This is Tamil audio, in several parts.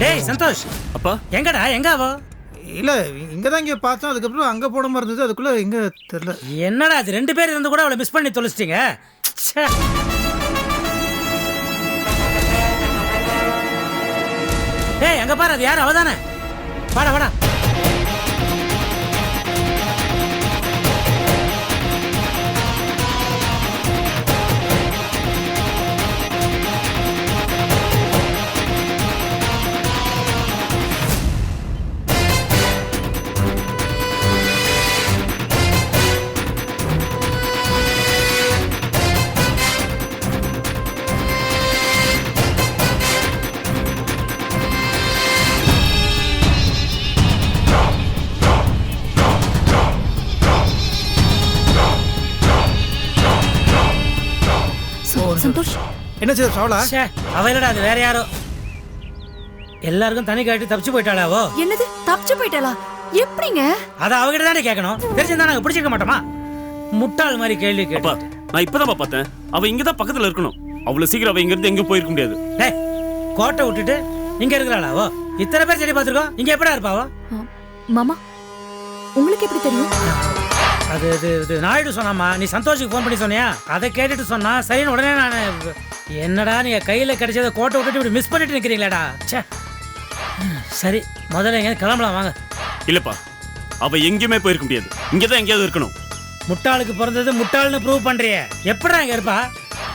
டேய் சந்தோஷ். அப்பா? எங்கடா எங்க அவ இல்ல இங்க தான் இங்க பார்த்தோம். அதுக்கப்புறம் அங்கே போட மாதிரி இருந்தது. அதுக்குள்ளே இங்கே தெரில என்னடா அது? ரெண்டு பேர் இருந்து கூட அவளை மிஸ் பண்ணி தொலைச்சிட்டீங்க. டேய் அங்க பாரு அது யார்? அவதானே. வாடா வாடா. என்ன செய்ய சாவலா? ச்சே அவ இல்லடா அது வேற யாரோ? எல்லாருக்கும் தனி காட்டி தப்பிச்சு போயிட்டாளாவோ? என்னது தப்பிச்சு போயிட்டாளா? எப்படிங்க? அதை அவகிட்ட தானே கேட்கணும். தெரிஞ்சிருந்தா நாங்க பிடிச்சிருக்க மாட்டோமா? முட்டாள் மாதிரி கேள்வி அப்பா கேட்டு நான் இப்பதான் பார்த்தேன். அவ இங்க தான் பக்கத்துல இருக்கணும். அவ்வளவு சீக்கிரம் அவ இங்க இருந்து எங்கேயும் போயிருக்க முடியாது. டேய் கோட்டை விட்டுட்டு இங்க இருக்கிறாளாவோ? இத்தனை பேர் செடி பார்த்துருக்கோம். இங்க எப்படா இருப்பாவோ ஆ, மாமா உங்களுக்கு எப்படி தெரியும்? அது இது இது நாயுடு சொன்னாமா நீ சந்தோஷுக்கு ஃபோன் பண்ணி சொன்னியா? அதை கேட்டுட்டு சொன்னா சரின்னு உடனே நான் என்னடா நீங்க கையில கிடைச்சத கோட்டை விட்டுட்டு இப்படி மிஸ் பண்ணிட்டு நிக்கிறீங்களாடா? ச்சே. சரி முதல்ல எங்க கிளம்பலாம் வாங்க. இல்லப்பா அவ எங்கேயுமே போயிருக்க முடியாது. இங்கதான் எங்கேயாவது இருக்கணும். முட்டாளுக்கு பிறந்தது முட்டாள்னு ப்ரூவ் பண்றியே. எப்படா இங்க இருப்பா?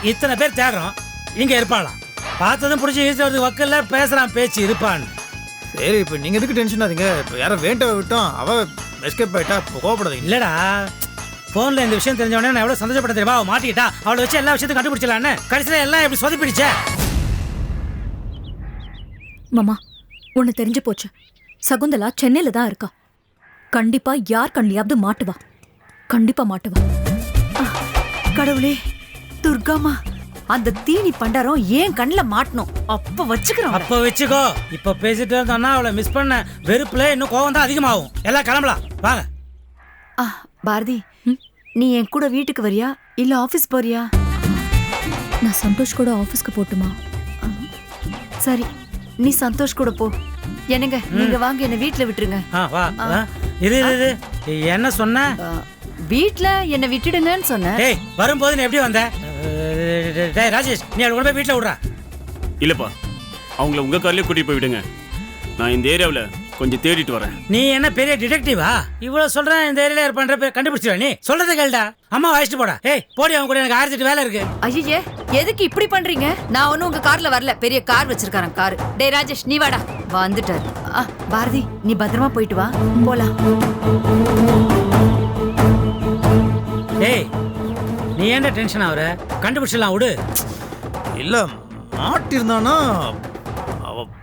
இத்தனை பேர் தேடுறோம் இங்க இருப்பாளாம் பார்த்ததும் பிடிச்சி ஈஸ்வரது வக்கல்ல பேசுறான் பேச்சு இருப்பான்னு. சரி இப்ப நீங்க எதுக்கு டென்ஷன் ஆதீங்க? இப்ப யாரோ வேண்டவ விட்டோம். அவ எஸ்கேப் ஆயிட்டா இப்ப கோவப்படாதீங்க. இல்லடா. போன்ல இந்த விஷயம் தெரிஞ்ச உடனே நான் எவ்வளவு சந்தோஷப்பட தெரியுமா? அவ மாட்டிக்கிட்டா. அவளை வச்சு எல்லா விஷயத்தையும் கண்டுபிடிச்சலான்னு கடைசியில எல்லாம் எப்படி சொதப்பிடுச்சே. மாமா ஒண்ணு தெரிஞ்சு போச்சு. சகுந்தலா சென்னையில தான் இருக்கா. கண்டிப்பா யார் கண்ணியாவது மாட்டுவா. கண்டிப்பா மாட்டுவா. கடவுளே துர்காமா அந்த தீனி பண்டாரம் ஏன் கண்ணுல மாட்டணும்? அப்ப வச்சுக்கிறோம் அப்ப வச்சுக்கோ. இப்ப பேசிட்டு இருந்தோம்னா அவளை மிஸ் பண்ண வெறுப்புல இன்னும் கோவம் தான் அதிகமாகும். எல்லாம் கிளம்பலாம். வாங்க. ஆ, பாரதி நீ என் கூட வீட்டுக்கு வரியா? இல்ல ஆபீஸ் போறியா? நான் சந்தோஷ் கூட ஆபீஸ்க்கு போட்டுமா? சரி நீ சந்தோஷ் கூட போ. என்னங்க நீங்க வாங்க என்ன வீட்ல விட்டுருங்க. ஆ வா ஆ, இரு இரு, இரு. என்ன சொன்ன? வீட்ல என்ன விட்டுடுங்கன்னு சொன்னேன் டேய் வரும்போது நீ எப்படி வந்த? டேய் ராஜேஷ் நீ அவளை போய் வீட்டில் விட்றா. இல்லப்பா அவங்கள உங்க கார்லயே கூட்டிட்டு போய் விடுங்க. நான் இந்த ஏரியாவுல கொஞ்சம் தேடிட்டு வரேன். நீ என்ன பெரிய டிடெக்டிவா இவ்வளவு சொல்றேன் இந்த ஏரியால பேர் கண்டுபிடிச்சிருவா நீ? சொல்றத கேளுடா. அம்மா வயசுட்டு போடா. ஏய் போடி அவன் கூட எனக்கு ஆயிரத்தி வேலை இருக்கு. ஐயே எதுக்கு இப்படி பண்றீங்க? நான் ஒன்னும் உங்க கார்ல வரல. பெரிய கார் வச்சிருக்காரன் கார். டேய் ராஜேஷ் நீ வாடா. வந்துட்டாரு. ஆ, பாரதி நீ பத்திரமா போயிட்டு வா. போலாம். டேய் நீ ஏன்டா டென்ஷன் ஆகுற? கண்டுபிடிச்சிடலாம் விடு. இல்ல மாட்டிருந்தானா?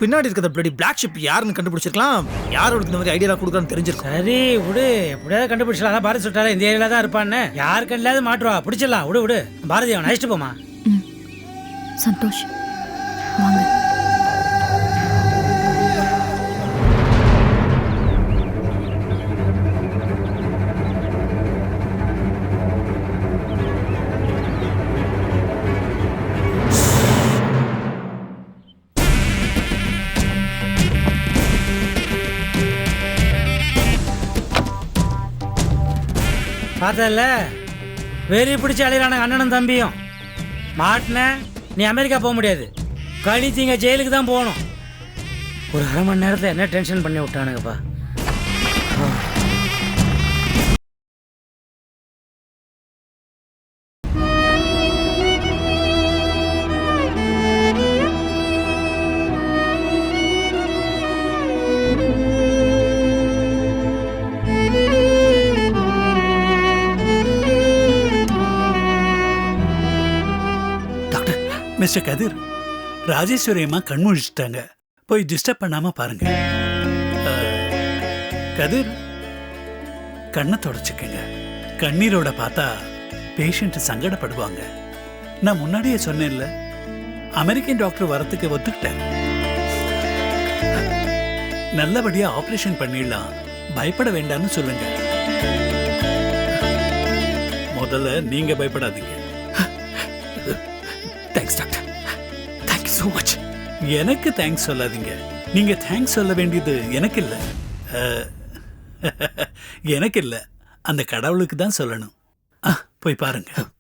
பின்னாடி இருக்கிற பிளடி பிளாக் ஷிப் யாருன்னு கண்டுபிடிச்சிருக்கலாம்? யாரோட இந்த மாதிரி ஐடியா கொடுக்குறான்னு தெரிஞ்சிருக்கும். சரி விடு. எப்படியாவது கண்டுபிடிச்சிடலாம். அதான் பாரதி சுட்டால இந்த ஏரியால தான் இருப்பான்னு யார் கண்ணிலாவது மாட்டுவா? பிடிச்சிடலாம். விடு விடு. பாரதி அவன் அழைச்சிட்டு போமா சந்தோஷ். வாங்க. பார்த்தல வெறி பிடிச்சி அழிறானுங்க அண்ணனும் தம்பியும். மாட்டின நீ அமெரிக்கா போக முடியாது. கழித்தீங்க ஜெயிலுக்கு தான் போகணும். ஒரு அரை மணி நேரத்தில் என்ன டென்ஷன் பண்ணி விட்டானுங்கப்பா. மிஸ்டர் கதிர் ராஜேஸ்வரி அம்மா கண் முழிச்சிட்டாங்க. போய் டிஸ்டர்ப் பண்ணாம பாருங்க. கதிர் கண்ணை தொடச்சிக்கங்க. கண்ணீரோட பார்த்தா பேஷண்ட் சங்கடப்படுவாங்க. நான் முன்னாடியே சொன்னேன்ல அமெரிக்கன் டாக்டர் வரத்துக்கு ஒத்துக்கிட்டேன். நல்லபடியா ஆபரேஷன் பண்ணிடலாம். பயப்பட வேண்டாம்னு சொல்லுங்க. முதல்ல நீங்க பயப்படாதீங்க. தேங்க்ஸ் டாக்டர் ஸோ மச் எனக்கு தேங்க்ஸ் சொல்லாதீங்க. நீங்கள் தேங்க்ஸ் சொல்ல வேண்டியது எனக்கு இல்லை. எனக்கு இல்லை. அந்த கடவுளுக்கு தான் சொல்லணும். ஆ, போய் பாருங்கள்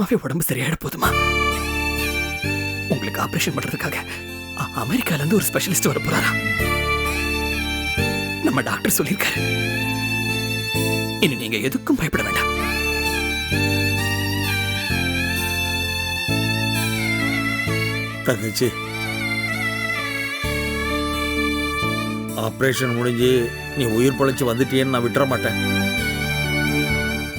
உங்களுக்கு உடம்பு சரியாயிட போதுமா? உங்களுக்கு ஆபரேஷன் பண்றதுக்காக அமெரிக்கால இருந்து ஒரு ஸ்பெஷலிஸ்ட் வர போறாரா? நம்ம டாக்டர் சொல்லியிருக்காரு. இனி நீங்க எதுக்கும் பயப்பட வேண்டாம். தங்கச்சி ஆப்ரேஷன் முடிஞ்சு நீ உயிர் பழைச்சு வந்துட்டியேன்னு நான் விட்டுற மாட்டேன்.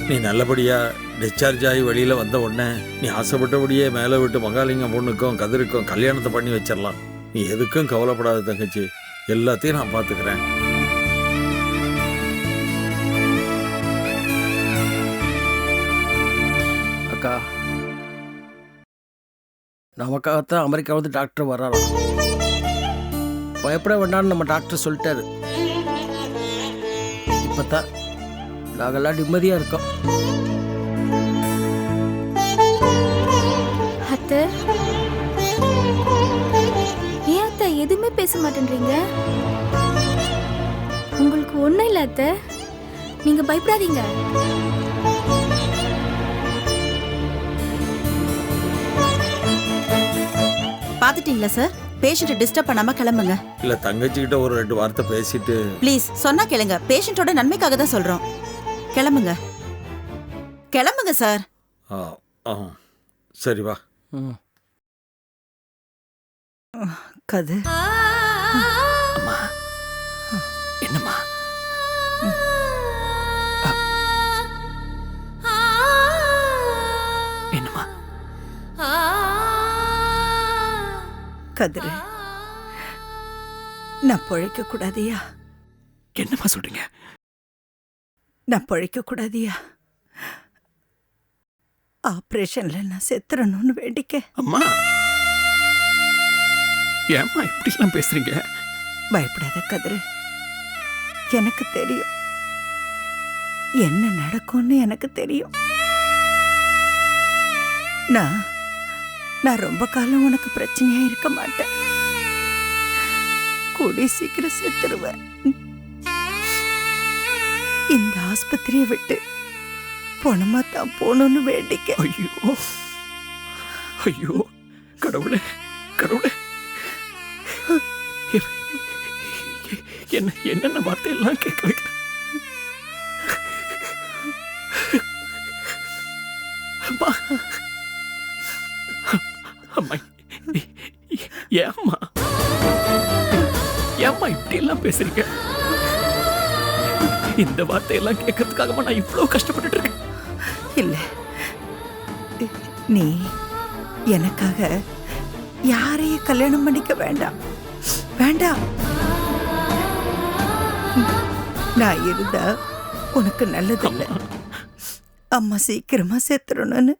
நீ நல்லபடியா டிஸ்சார்ஜ் ஆகி வெளியில் வந்த உடனே நீ ஆசைப்பட்டபடியே மேலே விட்டு மகாலிங்கம் பொண்ணுக்கும் கதிருக்கும் கல்யாணத்தை பண்ணி வச்சிடலாம் நீ எதுக்கும் கவலைப்படாத தங்கச்சி. எல்லாத்தையும் நான் பார்த்துக்கிறேன் அக்கா நமக்காகத்தான் அமெரிக்கா வந்து டாக்டர் வர்றாராம் பயப்பட வேண்டாம்னு நம்ம டாக்டர் சொல்லிட்டாரு. இப்போ தான் நாங்கள்லாம் நிம்மதியாக இருக்கோம். பேச மாட்டேன்றீங்க? உங்களுக்கு ஒன்றும் இல்லை அத்தை. நீங்க பயப்படாதீங்க. பாத்துட்டீங்களா சார் பேஷண்ட்டை டிஸ்டர்ப் பண்ணாம கிளம்புங்க. இல்லை தங்கச்சிக்கிட்ட ஒரு ரெண்டு வார்த்தை பேசிட்டு ப்ளீஸ் சொன்னா கேளுங்க. பேஷண்ட்டோட நன்மைக்காக தான் சொல்றோம். கிளம்புங்க. கிளம்புங்க சார் ஆ ஆ. சரி வா. கது. அம்மா. என்னம்மா? என்னம்மா? கதிரு நான் பொழைக்க கூடாதியா? என்னம்மா சொல்றீங்க? நான் பொழைக்க கூடாதியா? ஆப்ரேஷன்ல நான் செத்துறணும்னு வேண்டிக்க. அம்மா. ஏம்மா இப்படிலாம் பேசுறீங்க? பயப்படாத கதிரு. எனக்கு தெரியும். என்ன நடக்கும்னு எனக்கு தெரியும். நான் நான் ரொம்ப காலம் உனக்கு பிரச்சனையா இருக்க மாட்டேன். கூடி சீக்கிரம் செத்துருவேன். இந்த ஆஸ்பத்திரியை விட்டு பணமா தான் போகணும்னு வேண்டிக்க. ஐயோ. ஐயோ. கடவுளே கடவுளே. என்ன என்னென்ன வார்த்தையெல்லாம் கேட்க வைக்க அம்மா. அம்மா ஏம்மா ஏம்மா இப்படி எல்லாம் பேசுறீங்க? இந்த வார்த்தையெல்லாம் கேட்கறதுக்காகமா நான் இவ்வளவு கஷ்டப்பட்டுட்டு இருக்கேன் இல்ல. நீ எனக்காக யாரையும் கல்யாணம் பண்ணிக்க வேண்டாம். வேண்டாம். நான் இருந்தா உனக்கு நல்லது இல்ல அம்மா சீக்கிரமா செத்துறணும்னு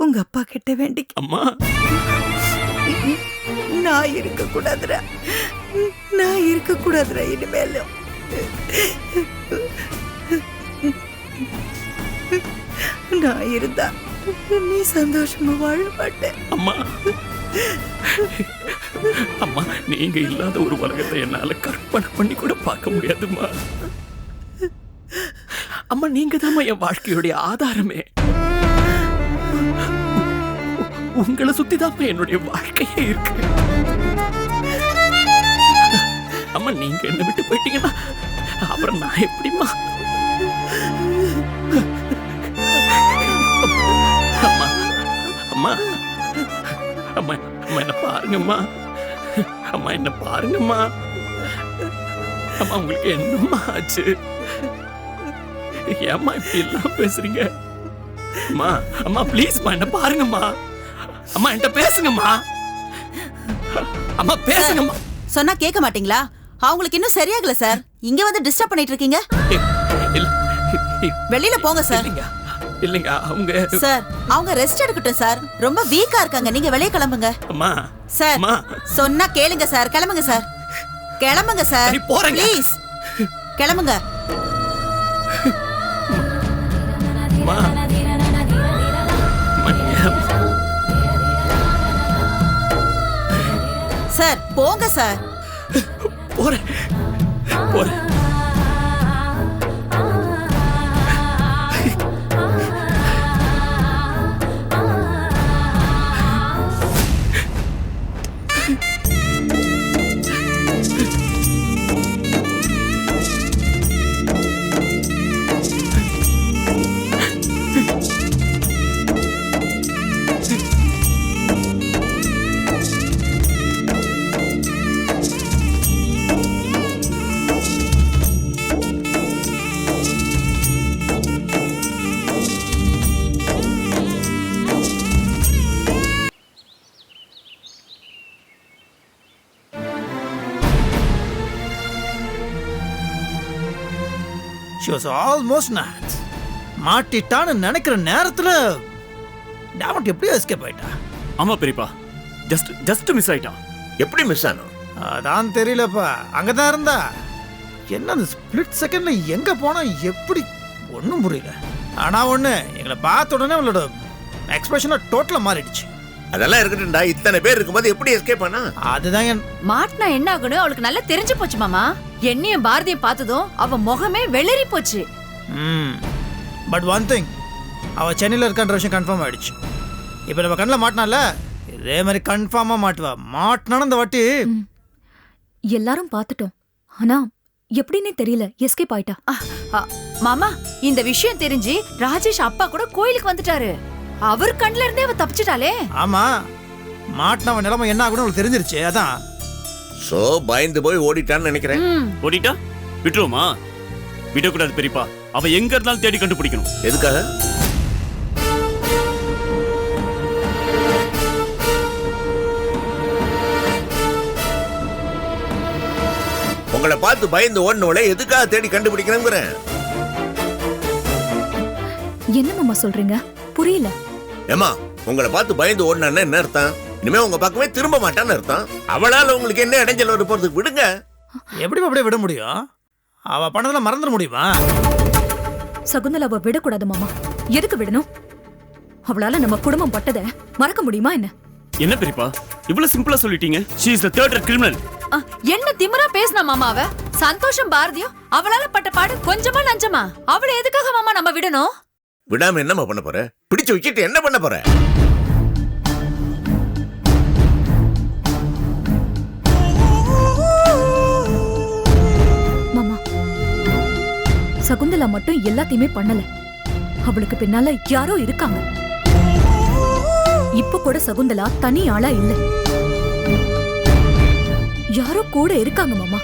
உங்க அப்பா கிட்ட வேண்டிக்க அம்மா. நான் இருக்க கூடாதுடா. நான் இருக்க கூடாதுடா இனிமேலும். நான் இருந்தா நீ சந்தோஷமா வாழ மாட்டேன். அம்மா. அம்மா நீங்க இல்லாத ஒரு உலகத்தை என்னால கற்பனை பண்ணி கூட பார்க்க முடியாதும்மா. அம்மா நீங்க தான் என் வாழ்க்கையுடைய ஆதாரமே. உங்களை சுத்தி தான் என்னுடைய வாழ்க்கையே இருக்கு. அம்மா நீங்க என்ன விட்டு போயிட்டீங்கன்னா அப்புறம் நான் எப்படிம்மா? அம்மா அம்மா அம்மா அம்மா என்ன பாருங்கம்மா. அம்மா என்ன பாருங்கம்மா. அம்மா உங்களுக்கு என்னம்மா ஆச்சு? ஏம்மா இப்படி எல்லாம் பேசுறீங்க? அம்மா அம்மா ப்ளீஸ்மா என்ன பாருங்கம்மா. அம்மா என்கிட்ட பேசுங்கம்மா. அம்மா பேசுங்கம்மா. சொன்னா கேட்க மாட்டீங்களா? அவங்களுக்கு இன்னும் சரியாகல சார் இங்க வந்து டிஸ்டர்ப் பண்ணிட்டு இருக்கீங்க. வெளியில போங்க சார் இல்லைங்க இல்லைங்க அவங்க சார் அவங்க ரெஸ்ட் எடுக்கட்டும் சார் ரொம்ப வீக்கா இருக்காங்க. நீங்க வெளியே கிளம்புங்க. அம்மா சார் அம்மா. சொன்னா கேளுங்க சார் கிளம்புங்க சார் கிளம்புங்க சார் போறேங்க. ப்ளீஸ் கிளம்புங்க. சார் போங்க சார். போறேன். போறேன். ஷி வாஸ் ஆல்மோஸ்ட் நாட் மாட்டிட்டான்னு நினைக்கிற நேரத்துல டேமட் எப்படியோ எஸ்கேப் ஆயிட்டா? ஆமா பெரியப்பா. ஜஸ்ட் ஜஸ்ட் மிஸ் ஆயிட்டான். எப்படி மிஸ் ஆனோம் அதான் தெரியலப்பா. அங்கதான் இருந்தா. என்ன அந்த ஸ்பிளிட் செகண்ட்ல எங்க போனா எப்படி? ஒன்றும் புரியல. ஆனா ஒண்ணு எங்களை பார்த்த உடனே அவளோட எக்ஸ்பிரஷனா டோட்டலா மாறிடுச்சு. அதெல்லாம் இருக்கட்டும்டா. இத்தனை பேர் இருக்கும்போது எப்படி எஸ்கேப் ஆனா அதுதான் என் மாட்டினா என்ன ஆகுன்னு அவளுக்கு நல்லா தெரிஞ்சு போச்சு மாமா. என்னையும் பாரதியும் பார்த்ததும் அவ முகமே வெளிரி போச்சு. ம். பட் ஒன் திங் அவ சென்னையில் இருக்கான்ற விஷயம் கன்ஃபார்ம் ஆயிடுச்சு. இப்போ நம்ம கண்ணில் மாட்டினால இதே மாதிரி கன்ஃபார்மாக மாட்டுவா. மாட்டினாலும் இந்த வாட்டி எல்லாரும் பார்த்துட்டோம். ஆனா எப்படின்னே தெரியல. எஸ்கேப் ஆயிட்டா. அ, மாமா இந்த விஷயம் தெரிஞ்சு ராஜேஷ் அப்பா கூட கோயிலுக்கு வந்துட்டாரு. அவர் கண்ணுல இருந்தே அவ தப்பிச்சிட்டாளே. ஆமா. மாட்டினவன் நிலைமை என்ன ஆகும்னு அவளுக்கு தெரிஞ்சிருச்சு அதான். சோ பயந்து போய் ஓடிட்டான்னு நினைக்கிறேன். ஓடிட்டா? விட்டுருவோமா? விடக்கூடாது பெரியப்பா. அவ எங்க இருந்தாலும் தேடி கண்டுபிடிக்கணும். எதுக்காக? உங்களை பார்த்து பயந்து ஓடினவளை எதுக்காக தேடி கண்டுபிடிக்கணுங்கிறேன் என்ன மாமா சொல்றீங்க? புரியல. ஏமா உங்களை பார்த்து பயந்து ஓடினான்னு என்ன அர்த்தம்? இனிமே உங்க பக்கமே திரும்ப மாட்டான்னு அர்த்தம். அவளால உங்களுக்கு என்ன இடைஞ்சல் வர போறதுக்கு விடுங்க. எப்படி அப்படியே விட முடியும்? அவ பண்ணதெல்லாம் மறந்துட முடியுமா? சகுந்தலாவை விடக்கூடாது மாமா. எதுக்கு விடணும்? அவளால நம்ம குடும்பம் பட்டதை மறக்க முடியுமா என்ன? என்ன பெரியப்பா? இவ்வளவு சிம்பிளா சொல்லிட்டீங்க. She is the third criminal என்ன திமிரா பேசினா மாமா அவ? சந்தோஷம் பாரதியும் அவளால பட்ட பாடு கொஞ்சமா நஞ்சமா? அவளை எதுக்காக மாமா நம்ம விடணும்? விடாம என்னம்மா பண்ண போற? பிடிச்சு வச்சுட்டு என்ன பண்ண போற? மாமா சகுந்தலா மட்டும் எல்லாத்தையுமே பண்ணல. அவளுக்கு பின்னால யாரோ இருக்காங்க. இப்ப கூட சகுந்தலா தனி ஆளா இல்ல. யாரோ கூட இருக்காங்க மாமா.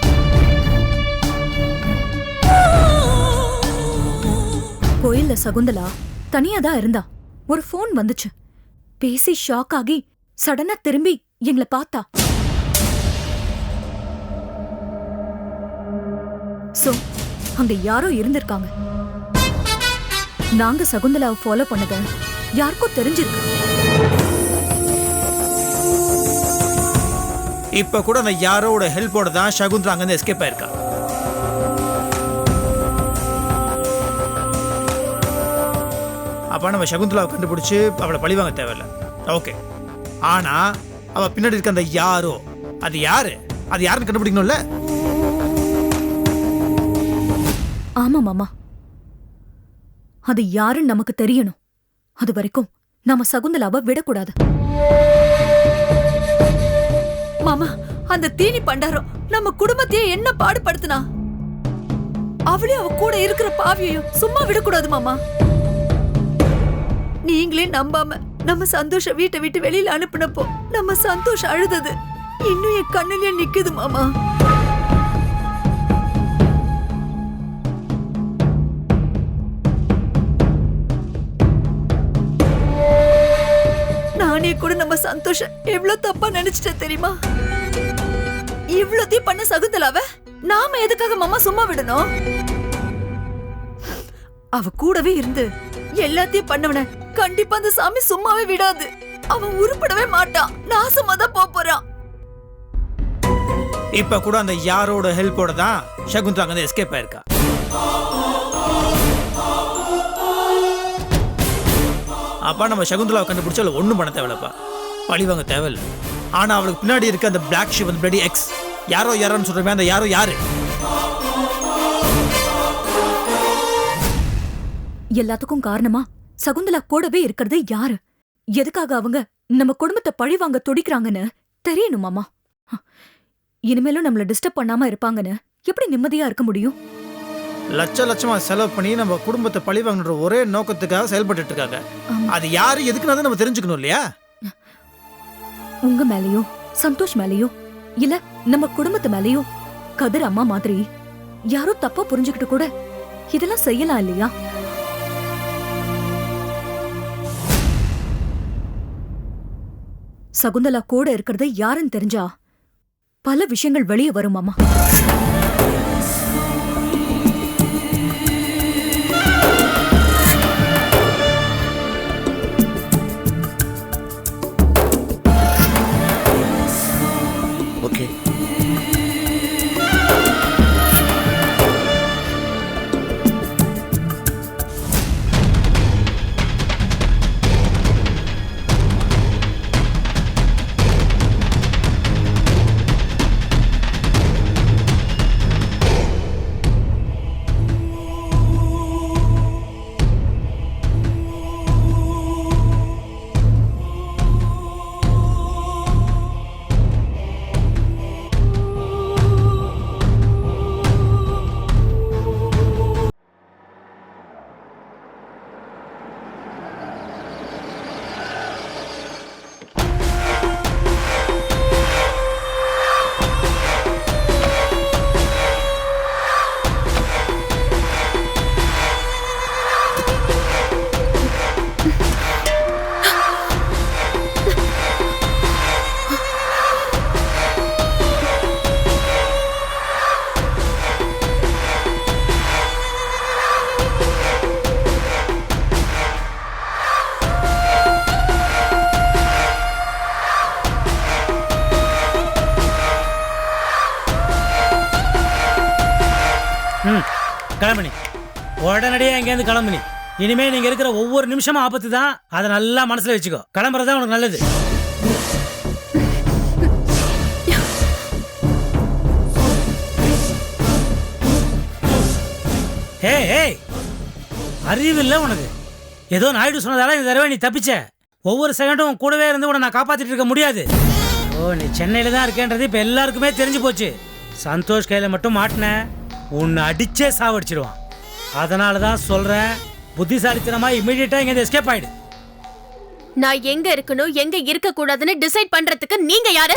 கோயில்ல சகுந்தலா தனியா தான் இருந்தா. ஒரு ஃபோன் வந்துச்சு. பேசி ஷாக் ஆகி சடனா திரும்பி எங்களை பார்த்தா. சோ அங்க யாரோ இருந்திருக்காங்க. நாங்க சகுந்தலாவை ஃபாலோ பண்ணத யாருக்கும் தெரிஞ்சிருக்கு. இப்ப கூட அந்த யாரோட ஹெல்ப்போட தான் சகுந்தலா அங்கிருந்து எஸ்கேப் ஆயிருக்கா? அப்போ நம்ம சகுந்தலாவை கண்டுபிடிச்சு அவளை பழிவாங்க தேவையில்ல. ஓகே. ஆனா அவ பின்னாடி இருக்க அந்த யாரோ அது யாரு? அது யாருன்னு கண்டுபிடிக்கணும்ல? ஆமா மாமா. அது யாருன்னு நமக்கு தெரியணும். அது வரைக்கும் நாம சகுந்தலாவை விடக்கூடாது. மாமா அந்த தீனி பண்டாரம் நம்ம குடும்பத்தையே என்ன பாடுபடுத்துனா? அவளே அவ கூட இருக்கிற பாவியையும் சும்மா விடக்கூடாது மாமா. நீங்களே நம்பாம நம்ம சந்தோஷ வீட்டை விட்டு வெளியில அனுப்புனப்போ நம்ம சந்தோஷம் அழுதது. இன்னும் என் கண்ணுலயே நிக்குது மாமா. நானே கூட நம்ம சந்தோஷம் எவ்வளவு தப்பா நினைச்சிட்டேன் தெரியுமா? இவ்வளோத்தையும் பண்ண சகுந்தலாவ? நாம எதுக்காக மாமா சும்மா விடணும்? அவ கூடவே இருந்து எல்லாத்தையும் பண்ணவன கண்டிப்பா அந்த சாமி சும்மாவே விடாது. அவன் உருப்படவே மாட்டான். நாசமா தான் போப் போறான். இப்ப கூட அந்த யாரோட ஹெல்ப்போட தான் சகுந்தலா அங்கிருந்து எஸ்கேப் ஆயிருக்கா? அப்பா நம்ம சகுந்தலாவை கண்டுபிடிச்சு அவளை ஒன்றும் பண்ண தேவையில்லப்பா. பழிவாங்க தேவையில்லை. ஆனா அவளுக்கு பின்னாடி இருக்க அந்த பிளாக் ஷிப் அந்த பிளடி எக்ஸ் யாரோ யாரோன்னு சொல்றமே அந்த யாரோ யாரு? எல்லாத்துக்கும் காரணமா? சகுந்தலா கூடவே இருக்கிறது யாரு? எதுக்காக அவங்க நம்ம குடும்பத்தை பழி வாங்க துடிக்கிறாங்கன்னு தெரியணும் மாமா. இனிமேலும் நம்மள டிஸ்டர்ப் பண்ணாம இருப்பாங்கன்னு எப்படி நிம்மதியா இருக்க முடியும்? லட்ச லட்சமா செலவு பண்ணி நம்ம குடும்பத்தை பழி வாங்கணுன்ற ஒரே நோக்கத்துக்காக செயல்பட்டு இருக்காங்க. அது யாரு எதுக்குன்னு நம்ம தெரிஞ்சுக்கணும் இல்லையா? உங்க மேலயோ சந்தோஷ் மேலயோ இல்ல நம்ம குடும்பத்து மேலயோ கதிர் அம்மா மாதிரி யாரோ தப்பா புரிஞ்சுக்கிட்டு கூட இதெல்லாம் செய்யலாம் இல்லையா? சகுந்தலா கூட இருக்கிறது யாருன்னு தெரிஞ்சா பல விஷயங்கள் வெளியே வரும் மாமா. இனிமே நீங்க இருக்கிற ஒவ்வொரு நிமிஷமும் ஆபத்து தான். அதை நல்லா மனசுல வச்சுக்கோ. கிளம்புறது உனக்கு நல்லது. ஏ ஏய் அறிவு இல்லை உனக்கு. ஏதோ நாயுடு சொன்னதால இந்த தடவை நீ தப்பிச்ச. ஒவ்வொரு செகண்டும் உன் கூடவே இருந்து உன்னை நான் காப்பாத்திட்டு இருக்க முடியாது. ஓ நீ சென்னையில தான் இருக்கேன்றது இப்போ எல்லாருக்குமே தெரிஞ்சு போச்சு. சந்தோஷ் கையில மட்டும் மாட்டின. உன்னை அடிச்சே சாவடிச்சிடுவான் அதனால தான் சொல்றேன் புத்திசாலித்தனமா இமீடியட்டா இங்க எஸ்கேப் ஆயிடு. நான் எங்க இருக்கணும் எங்க இருக்க கூடாதுன்னு டிசைட் பண்றதுக்கு நீங்க யாரு?